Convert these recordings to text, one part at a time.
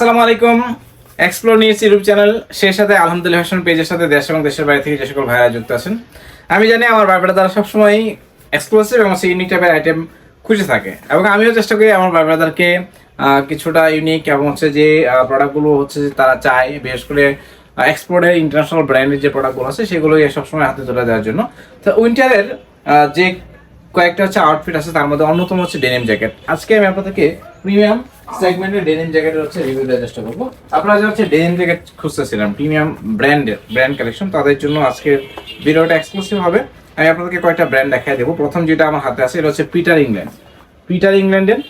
আসসালামু আলাইকুম। Explore News YouTube channel. সেই সাথে আলহামদুলিল্লাহ ফ্যাশন পেজের সাথে দেশ এবং দেশের বাইরে থেকে যে সকল ভাইরা যুক্ত আছেন। আমি জানি আমার বারবার দ্বারা সবসময় এক্সক্লুসিভ এবং ইউনিক টাইপের আইটেম খুঁজে থাকে। এবং আমিও চেষ্টা করি আমার বারবারদারকে কিছুটা ইউনিক এবং হচ্ছে যে প্রোডাক্টগুলো হচ্ছে যে তারা চায়, বিশেষ করে এক্সপোর্টের ইন্টারন্যাশনাল ব্র্যান্ডের যে প্রোডাক্টগুলো আছে সেগুলো সবসময় হাতে তুলে দেওয়ার জন্য। তো উইন্টারের যে কয়েকটা হচ্ছে আউটফিট আছে, তার মধ্যে অন্যতম হচ্ছে ডেনিম জ্যাকেট আজকে আমি আপনাদেরকে প্রিমিয়াম সেগমেন্টের ডেনিম জ্যাকেটের হচ্ছে রিভিউ দেওয়ার চেষ্টা করব। আপনারা হচ্ছে ডেনিম জ্যাকেট খুঁজতেছিলাম প্রিমিয়াম ব্র্যান্ডের ব্র্যান্ড কালেকশন তাদের জন্য আজকে ভিডিওটা এক্সক্লুসিভ হবে। আমি আপনাদেরকে কয়েকটা ব্র্যান্ড দেখাই দেবো। প্রথম যেটা আমার হাতে আছে, এটা হচ্ছে পিটার ইংল্যান্ড পিটার ইংল্যান্ডের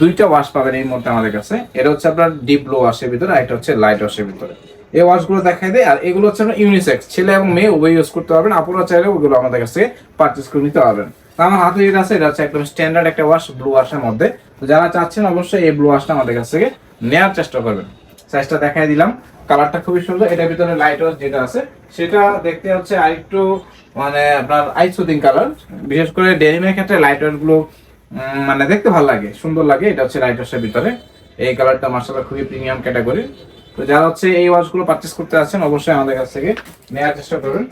দুইটা ওয়াশ পাবেন এই মুহূর্তে আমাদের কাছে। এটা হচ্ছে আপনার ডিপ ব্লু ওয়াশের ভিতরে, আর এটা হচ্ছে লাইট ওয়াশের ভিতরে। এই ওয়াশগুলো দেখাই দেয় আর এগুলো হচ্ছে আপনার ইউনিসেক্স ছেলে এবং মেয়ে, উভয় ইউজ করতে পারবেন। আপনারা চাইলে ওগুলো আমাদের কাছে পারচেস করে নিতে পারবেন। আমার হাতে যেটা আছে, এটা হচ্ছে একদম স্ট্যান্ডার্ড একটা ওয়াশ ব্লু ওয়াশের মধ্যে। তো যারা চাচ্ছেন অবশ্যই এই ব্লু ওয়াশটা আমাদের কাছ থেকে নেওয়ার চেষ্টা করবেন। সাইজটা দেখাই দিলাম কালারটা খুবই সুন্দর। এটার ভিতরে লাইট ওয়াশ যেটা আছে, সেটা দেখতে হচ্ছে আরেকটু মানে আপনার আই সুদিং কালার বিশেষ করে ডেনিমের ক্ষেত্রে লাইট ওয়াশগুলো মানে দেখতে ভালো লাগে, সুন্দর লাগে। এটা হচ্ছে লাইট ওয়াশের ভিতরে। এই কালারটা মার্শাল্লাহ খুবই প্রিমিয়াম ক্যাটাগরি তো যারা হচ্ছে এই ওয়াচগুলো পারচেস করতে আছেন অবশ্যই আমাদের কাছ থেকে নেওয়ার চেষ্টা করবেন।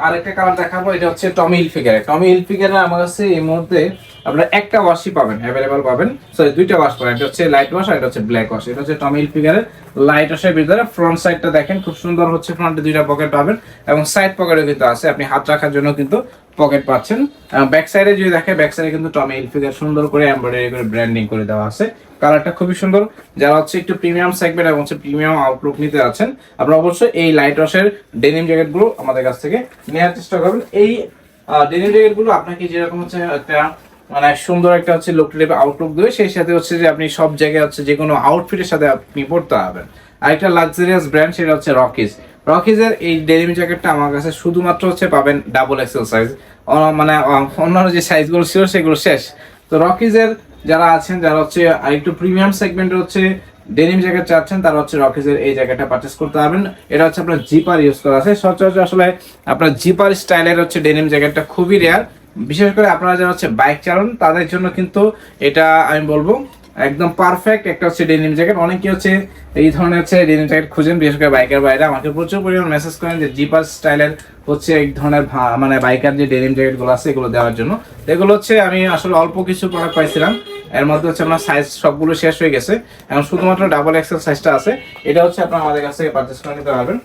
আরেকটা কালার দেখাবো এটা হচ্ছে টমি হিলফিগারের টমি হিলফিগারের আমার কাছে এই মুহূর্তে আপনারা একটা ওয়াশই পাবেন অ্যাভেলেবল পাবেন। সরি দুইটা ওয়াশ পাবেন। এটা হচ্ছে লাইট ওয়াশ আর এটা হচ্ছে ব্ল্যাক ওয়াশ এটা হচ্ছে টমি হিলফিগারের লাইট ওয়াশের ভিতরে। ফ্রন্ট সাইডটা দেখেন, খুব সুন্দর হচ্ছে ফ্রন্টে দুইটা পকেট পাবেন এবং সাইড পকেটও কিন্তু আছে। আপনি হাত রাখার জন্য কিন্তু পকেট পাচ্ছেন। ব্যাক সাইডে যদি দেখে ব্যাক সাইডে কিন্তু টমি হিলফিগার সুন্দর করে এমব্রয়ডারি করে ব্র্যান্ডিং করে দেওয়া আছে। কালারটা খুবই সুন্দর। যারা হচ্ছে একটু প্রিমিয়াম সেগমেন্ট এবং হচ্ছে প্রিমিয়াম আউটলুক নিতে আছেন আপনারা অবশ্যই এই লাইট ওয়াশের ডেনিম জ্যাকেটগুলো আমাদের কাছ থেকে নেওয়ার চেষ্টা করবেন। এই ডেনিম জ্যাকেটগুলো আপনাকে যেরকম হচ্ছে একটা মানে সুন্দর একটা হচ্ছে লোক টাইপের আউটলুক দেবে। সেই সাথে হচ্ছে যে আপনি সব জায়গায় হচ্ছে যে কোনো আউটফিটের সাথে আপনি পড়তে পারবেন। আরেকটা লাক্সারিয়াস ব্র্যান্ড সেটা হচ্ছে রকিজ রকিজের এই ডেনিম জ্যাকেটটা আমার কাছে শুধুমাত্র হচ্ছে পাবেন ডাবল এক্সেল সাইজ মানে অন্যান্য যে সাইজগুলো ছিল সেগুলো শেষ। তো রকিজের যারা আছেন, যারা হচ্ছে আরেকটু প্রিমিয়াম সেগমেন্টের হচ্ছে ডেনিম জ্যাকেট চাচ্ছেন, তারা হচ্ছে রকিজের এই জ্যাকেটটা পারচেস করতে পারবেন। এটা হচ্ছে আপনার জিপার ইউজ করা আছে। সচরাচর আসলে আপনার জিপার স্টাইলের হচ্ছে ডেনিম জ্যাকেটটা খুবই রেয়ার বিশেষ করে আপনারা যারা হচ্ছে বাইক চালান, তাদের জন্য কিন্তু এটা আমি বলব একদম পারফেক্ট একটা হচ্ছে ডেনিম জ্যাকেট অনেকে হচ্ছে এই ধরনের হচ্ছে ডেনিম জ্যাকেট খুঁজেন, বিশেষ করে বাইকের বাইরে। আমাকে প্রচুর পরিমাণ মেসেজ করেন যে জিপার স্টাইলের হচ্ছে এক ধরনের মানে বাইকার যে ডেনিম জ্যাকেটগুলো আছে, এগুলো দেওয়ার জন্য। এগুলো হচ্ছে আমি আসলে অল্প কিছু প্রোডাক্ট পাইছিলাম। এর মধ্যে হচ্ছে আপনার সাইজ সবগুলো শেষ হয়ে গেছে। এখন শুধুমাত্র ডাবল এক্সেল সাইজটা আছে। এটা হচ্ছে আপনার আমাদের কাছ থেকে পারচেস করে নিতে পারবেন।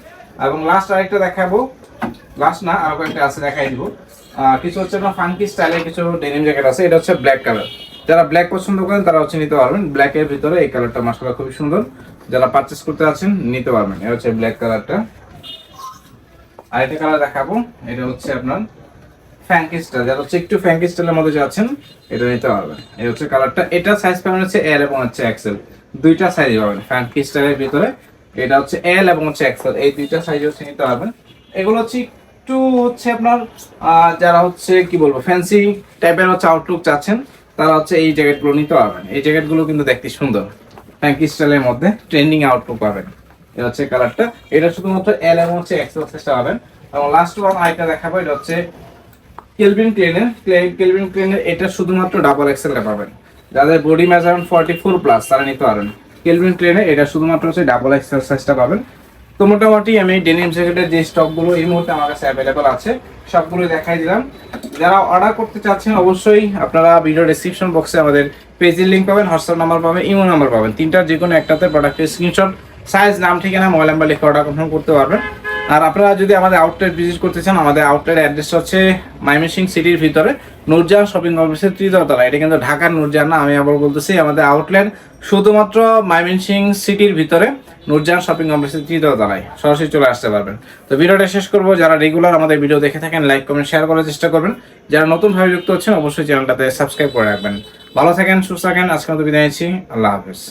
এবং লাস্ট আরেকটা দেখাবো। লাস্ট না, আরও কয়েকটা আছে, দেখাই দিব। কিছু হচ্ছে আপনার ফাঙ্কি স্টাইলের কিছু ডেনিম জ্যাকেট আছে, এটা হচ্ছে ব্ল্যাক কালার যারা ব্ল্যাক পছন্দ করেন, তারা হচ্ছে নিতে পারবেন। ব্ল্যাক এর ভিতরে এই কালারটা মাসালা খুবই সুন্দর। যারা পারচেস করতে আছেন নিতে পারবেন। এটা হচ্ছে ব্ল্যাক কালারটা আরেকটা কালার দেখাবো। এটা হচ্ছে আপনার ফ্যাঙ্কি স্টাইল যারা হচ্ছে একটু ফ্যাঙ্কি স্টাইলের মধ্যে যাচ্ছেন, এটা নিতে পারবেন। এটা হচ্ছে কালারটা এটা সাইজ পাবেন হচ্ছে এল এবং হচ্ছে এক্সেল দুইটা সাইজ পাবেন ফ্যাঙ্কি স্টাইলের ভিতরে। এটা হচ্ছে এল এবং হচ্ছে এক্সেল এই দুইটা সাইজ হচ্ছে নিতে পারবেন। এগুলো হচ্ছে একটু হচ্ছে আপনার যারা হচ্ছে কি বলব ফ্যান্সি টাইপের হচ্ছে আউটলুক চাচ্ছেন, তারা হচ্ছে এই জ্যাকেটগুলো নিতে পারবেন। এই জ্যাকেটগুলো কিন্তু দেখতে সুন্দর। ফ্যাঙ্কি স্টাইলের মধ্যে ট্রেন্ডিং আউটলুক পাবেন। এটা হচ্ছে কালারটা এটা শুধুমাত্র এল এবং হচ্ছে এক্সেল পাবেন। এবং লাস্ট ওয়ান আরেকটা দেখাবো, এটা হচ্ছে কেলভিন ক্লেনের কেলভিন ক্লেনের এটা শুধুমাত্র ডাবল এক্সেল পাবেন। যাদের body measurement forty four plus তারা নিতে পারেন কেলভিন ক্লেনে এটা শুধুমাত্র হচ্ছে ডাবল এক্সেল সাইজটা পাবেন। তো মোটামুটি আমি ডেনিম জ্যাকেটের যে স্টকগুলো এই মুহূর্তে আমার কাছে অ্যাভেলেবল আছে, সবগুলো দেখাই দিলাম। যারা অর্ডার করতে চাচ্ছেন, অবশ্যই আপনারা ভিডিও ডিসক্রিপশন বক্সে আমাদের পেজের লিঙ্ক পাবেন হোয়াটসঅ্যাপ নাম্বার পাবেন ইমো নাম্বার পাবেন। তিনটার যে কোনো একটাতে প্রোডাক্টের স্ক্রিনশট সাইজ নাম, ঠিকানা মোবাইল নাম্বার লিখে অর্ডার কনফার্ম করতে পারবেন। আর আপনারা যদি আমাদের আউটলেট ভিজিট করতে চান, আমাদের আউটলেট অ্যাড্রেস হচ্ছে মাইমিসিং সিটির ভিতরে নূরজাহান শপিং কমপ্লেক্সের তৃতীয়তলা এটা কিন্তু ঢাকার নূরজাহান না, আমি আবার বলতেছি, আমাদের আউটলেট শুধুমাত্র মাইমিসিং সিটির ভিতরে নূরজাহান শপিং কমপ্লেক্সের তৃতীয়তলায় সরাসরি চলে আসতে পারবেন। তো ভিডিওটা শেষ করব। যারা রেগুলার আমাদের ভিডিও দেখে থাকেন লাইক কমেন্ট শেয়ার করার চেষ্টা করবেন। যারা নতুনভাবে যুক্ত হচ্ছেন, অবশ্যই চ্যানেলটাতে সাবস্ক্রাইব করে রাখবেন। ভালো থাকেন, সুস্থ থাকেন। আজকে মতো বিদায় নিচ্ছি। আল্লাহ হাফেজ।